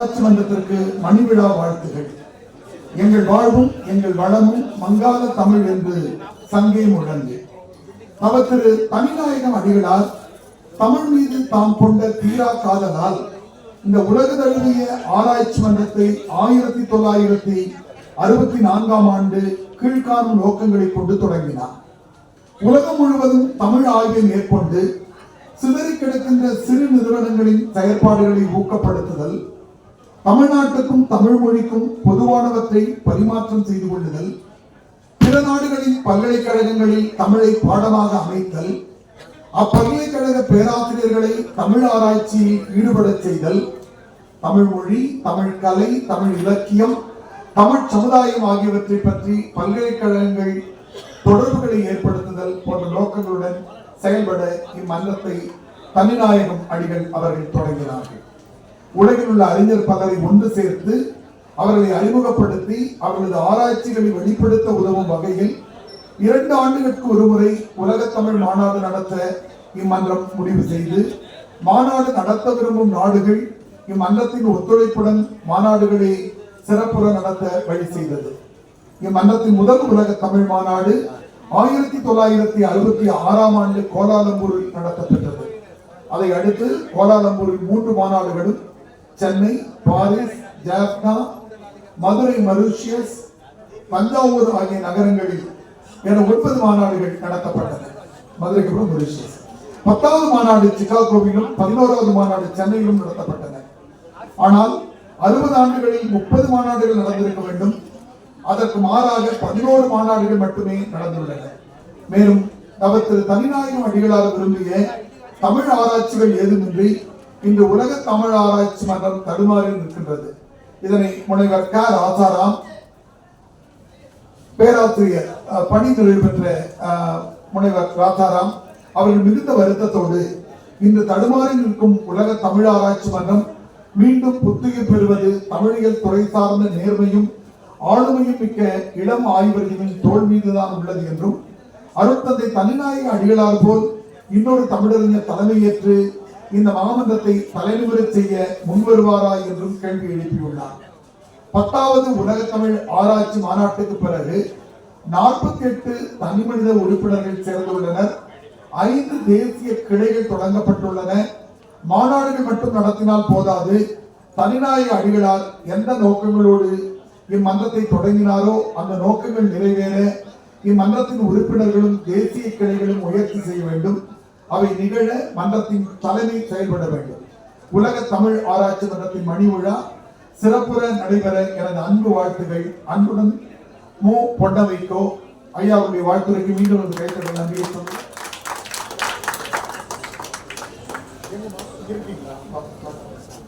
உள்ளாட்சி மன்றத்திற்கு மணிவிழா வாழ்த்துகள். எங்கள் வாழ்வும் எங்கள் வளமும் மங்காத தமிழ் என்று சங்கே முழங்கு அவர் திரு தனிநாயகம் அடிகளார் தமிழ் மீது தாம் கொண்ட தீரா காதலால் இந்த உலக தழுவிய ஆராய்ச்சி மன்றத்தை ஆயிரத்தி தொள்ளாயிரத்தி அறுபத்தி நான்காம் ஆண்டு கீழ்காணும் நோக்கங்களை கொண்டு தொடங்கினார். உலகம் முழுவதும் தமிழ் ஆய்வை மேற்கொண்டு சிதறி கிடக்கின்ற சிறு நிறுவனங்களின் செயற்பாடுகளை ஊக்கப்படுத்துதல் தமிழ்நாட்டுக்கும் தமிழ் மொழிக்கும் பொதுவானவற்றை பரிமாற்றம் செய்து கொள்ளுதல் பிற நாடுகளின் பல்கலைக்கழகங்களில் தமிழை பாடமாக அமைத்தல் அப்பல்கலைக்கழக பேராசிரியர்களை தமிழ் ஆராய்ச்சியில் ஈடுபடச் செய்தல் தமிழ் மொழி தமிழ் கலை தமிழ் இலக்கியம் தமிழ் சமுதாயம் ஆகியவற்றை பற்றி பல்கலைக்கழகங்கள் தொடர்புகளை ஏற்படுத்துதல் போன்ற நோக்கங்களுடன் செயல்பட இம்மன்றத்தை தனிநாயகம் அடிகள் அவர்கள் தொடங்கினார்கள். உலகில் உள்ள அறிஞர் பலரை ஒன்று சேர்த்து அவர்களை அறிமுகப்படுத்தி அவர்களது ஆராய்ச்சிகளை வெளிப்படுத்த உதவும் வகையில் இரண்டு ஆண்டுகளுக்கு ஒருமுறை உலக தமிழ் மாநாடு நடத்த இம்மன்றம் முடிவு செய்து மாநாடு நடத்த விரும்பும் நாடுகள் இம்மன்றத்தின் ஒத்துழைப்புடன் மாநாடுகளை சிறப்புற நடத்த வழி செய்தது. இம்மன்றத்தின் முதல் உலக தமிழ் மாநாடு ஆயிரத்தி தொள்ளாயிரத்தி அறுபத்தி ஆறாம் ஆண்டு கோலாலம்பூரில் நடத்தப்பட்டது அதை அடுத்து கோலாலம்பூரில் மூன்று மாநாடுகளும் சென்னை பாரிஸ் ஜாஃப்னா மதுரை மருஷியஸ் தஞ்சாவூர் ஆகிய நகரங்களில் என ஒன்பது மாநாடுகள் நடத்தப்பட்டன. மதுரைக்கு அப்புறம் மொரிஷியஸ். பத்தாவது மாநாடு சிகாகோவிலும் பதினோராவது மாநாடு சென்னையிலும் நடத்தப்பட்டன. ஆனால் அறுபது ஆண்டுகளில் முப்பது மாநாடுகள் நடந்திருக்க வேண்டும். அதற்கு மாறாக பதினோரு மாநாடுகள் மட்டுமே நடந்துள்ளன. மேலும் அவர் தனிநாயகம் அடிகளார் விரும்பிய தமிழ் ஆராய்ச்சிகள் ஏதுமின்றி இன்று உலக தமிழ் ஆராய்ச்சி மன்றம் தடுமாறி நிற்கின்றது. இதனை முனைவர் க. ராசாராம் பேராசிரியர் பணி பெற்ற முனைவர் ராசாராம் அவர்கள் மிகுந்த வருத்தத்தோடு இன்று தடுமாறி நிற்கும் உலக தமிழ் ஆராய்ச்சி மன்றம் மீண்டும் புத்துயிர் பெறுவது தமிழியல் துறை சார்ந்த நேர்மையும் ஆளுமையும் மிக்க இளம் ஆய்வர்களின் தோல் மீதுதான் உள்ளது என்றும் அருட்தந்தை தனிநாயக அடிகளார் போல் இன்னொரு தமிழறிஞர் தலைமையேற்று இந்த மாமன்றத்தை தலைநிமிர செய்ய முன்வருவாரா என்றும் கேள்வி எழுப்பியுள்ளார். பத்தாவது உலக தமிழ் ஆராய்ச்சி மாநாட்டுக்கு பிறகு நாற்பத்தி எட்டு தனி மனித உறுப்பினர்கள் சேர்ந்துள்ளனர். ஐந்து தேசிய கிளைகள் தொடங்கப்பட்டுள்ளன. மாநாடுகள் மட்டும் நடத்தினால் போதாது. தனிநாயக அடிகளார் எந்த நோக்கங்களோடு இம்மன்றத்தை தொடங்கினாரோ அந்த நோக்கங்கள் நிறைவேற இம்மன்றத்தின் உறுப்பினர்களும் தேசிய கிளைகளும் முயற்சி செய்ய வேண்டும். அவை நிகழ மன்றத்தின் தலைமை செயல்பட வேண்டும். உலக தமிழ் ஆராய்ச்சி மன்றத்தின் மணி விழா சிறப்புற நடைபெற எனது அன்பு வாழ்த்துகள். அன்புடன் மு. பொன்னவைக்கோ ஐயாவுடைய வாழ்த்துரைக்கு மீண்டும் ஒரு கைத்தட நன்றியை சொல்லுங்கள் Thank you.